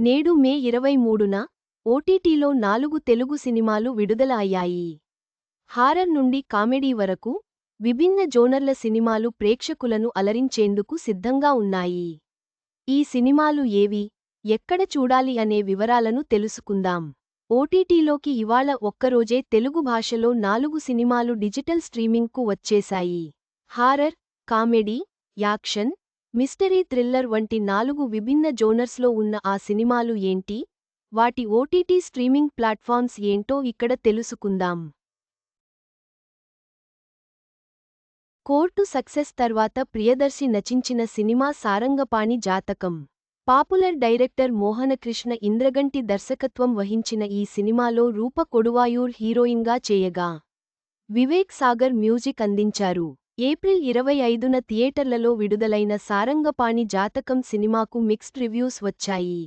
నేడు మే ఇరవై మూడున ఓటీటీలో నాలుగు తెలుగు సినిమాలు విడుదల అయ్యాయి హారర్ నుండి కామెడీ వరకు విభిన్న జోనర్ల సినిమాలు ప్రేక్షకులను అలరించేందుకు సిద్ధంగా ఉన్నాయి. ఈ సినిమాలు ఏవి ఎక్కడ చూడాలి అనే వివరాలను తెలుసుకుందాం. ఓటీటీలోకి ఇవాళ ఒక్కరోజే తెలుగు భాషలో నాలుగు సినిమాలు డిజిటల్ స్ట్రీమింగ్కు వచ్చేశాయి. Horror comedy action mystery thriller వంటి నాలుగు విభిన్న జోనర్స్లో ఉన్న ఆ సినిమాలు ఏంటి? వాటి ఓటీటీ స్ట్రీమింగ్ ప్లాట్ఫామ్స్ ఏంటో ఇక్కడ తెలుసుకుందాం. కోర్టు సక్సెస్ తర్వాత ప్రియదర్శి నచించిన సినిమా సారంగపాణి జాతకం. పాపులర్ డైరెక్టర్ మోహనకృష్ణ ఇంద్రగంటి దర్శకత్వం వహించిన ఈ సినిమాలో రూప కొడువాయూర్ హీరోయిన్గా చేయగా. వివేక్ సాగర్ మ్యూజిక్ అందించారు. ఏప్రిల్ ఇరవై ఐదున థియేటర్లలో విడుదలైన సారంగపాణి జాతకం సినిమాకు మిక్స్డ్ రివ్యూస్ వచ్చాయి.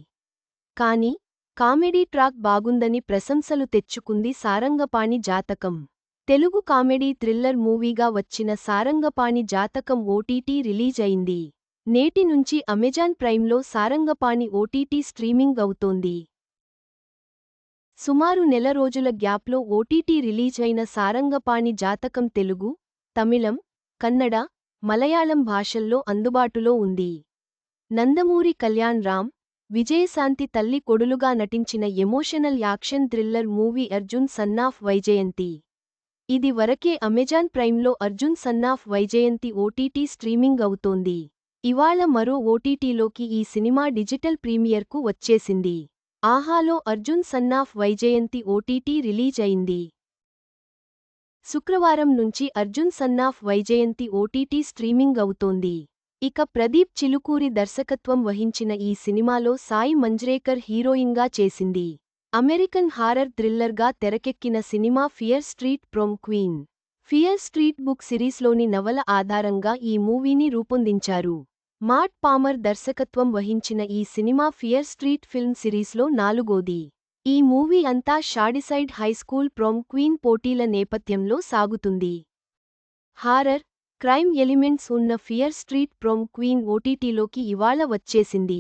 కాని కామెడీ ట్రాక్ బాగుందని ప్రశంసలు తెచ్చుకుంది సారంగపాణి జాతకం. తెలుగు కామెడీ థ్రిల్లర్ మూవీగా వచ్చిన సారంగపాణి జాతకం ఓటీటీ రిలీజ్ అయింది. నేటి నుంచి అమెజాన్ ప్రైమ్లో సారంగపాణి ఓటీటీ స్ట్రీమింగ్ అవుతోంది. సుమారు నెల రోజుల గ్యాప్లో ఓటీటీ రిలీజ్ అయిన సారంగపాణి జాతకం తెలుగు తమిళం కన్నడ మలయాళం భాషల్లో అందుబాటులో ఉంది. నందమూరి కళ్యాణ్ రామ్ విజయశాంతి తల్లి కొడులుగా నటించిన emotional action thriller movie Arjun son of Vyjayanthi. ఇది వరకే Amazon ప్రైమ్లో Arjun son of Vyjayanthi OTT streaming అవుతోంది. ఇవాళ మరో ఓటీటీలోకి ఈ సినిమా డిజిటల్ ప్రీమియర్కు వచ్చేసింది. ఆహాలో Arjun son of Vyjayanthi OTT release అయింది. శుక్రవారం నుంచి Arjun son of Vyjayanthi OTT streaming అవుతోంది. ఇక ప్రదీప్ చిలుకూరి దర్శకత్వం వహించిన ఈ సినిమాలో సాయి మంజ్రేకర్ హీరోయిన్గా చేసింది. అమెరికన్ హారర్ థ్రిల్లర్గా తెరకెక్కిన cinema Fear Street Prom Queen. Fear Street book సిరీస్లోని నవల ఆధారంగా ఈ మూవీని రూపొందించారు. మాట్ పామర్ దర్శకత్వం వహించిన ఈ సినిమా ఫియర్ స్ట్రీట్ ఫిల్మ్ సిరీస్లో నాలుగోది. ఈ మూవీ అంతా షాడిసైడ్ హైస్కూల్ ప్రోమ్ క్వీన్ పోటీల నేపథ్యంలో సాగుతుంది. హారర్ క్రైమ్ ఎలిమెంట్స్ ఉన్న ఫియర్ స్ట్రీట్ ప్రోమ్ క్వీన్ ఓటీటీలోకి ఇవాళ వచ్చేసింది.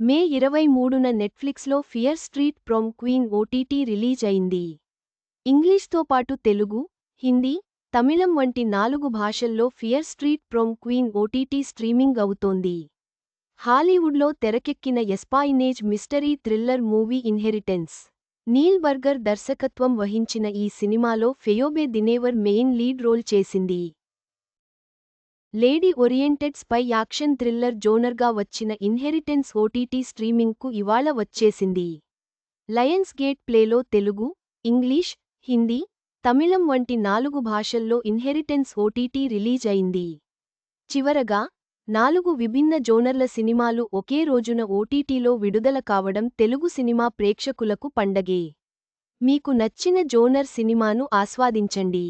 మే ఇరవై మూడున నెట్ఫ్లిక్స్లో Fear Street Prom Queen OTT release అయింది. ఇంగ్లీష్తో పాటు తెలుగు హిందీ తమిళం వంటి నాలుగు భాషల్లో Fear Street Prom Queen OTT streaming అవుతోంది. హాలీవుడ్లో తెరకెక్కిన espionage mystery thriller movie inheritance. Neil Burger దర్శకత్వం వహించిన ఈ సినిమాలో Phoebe Dynevor main lead role చేసింది. Lady oriented spy action thriller జోనర్గా వచ్చిన ఇన్హెరిటెన్స్ ఓటీటీ స్ట్రీమింగ్కు ఇవాళ వచ్చేసింది. లయన్స్ గేట్ ప్లేలో తెలుగు ఇంగ్లీష్ హిందీ తమిళం వంటి నాలుగు భాషల్లో ఇన్హెరిటెన్స్ ఓటీటీ రిలీజ్ అయింది. చివరగా నాలుగు విభిన్న జోనర్ల సినిమాలు ఒకే రోజున ఓటీటీలో విడుదల కావడం తెలుగు సినిమా ప్రేక్షకులకు పండగే. మీకు నచ్చిన జోనర్ సినిమాను ఆస్వాదించండి.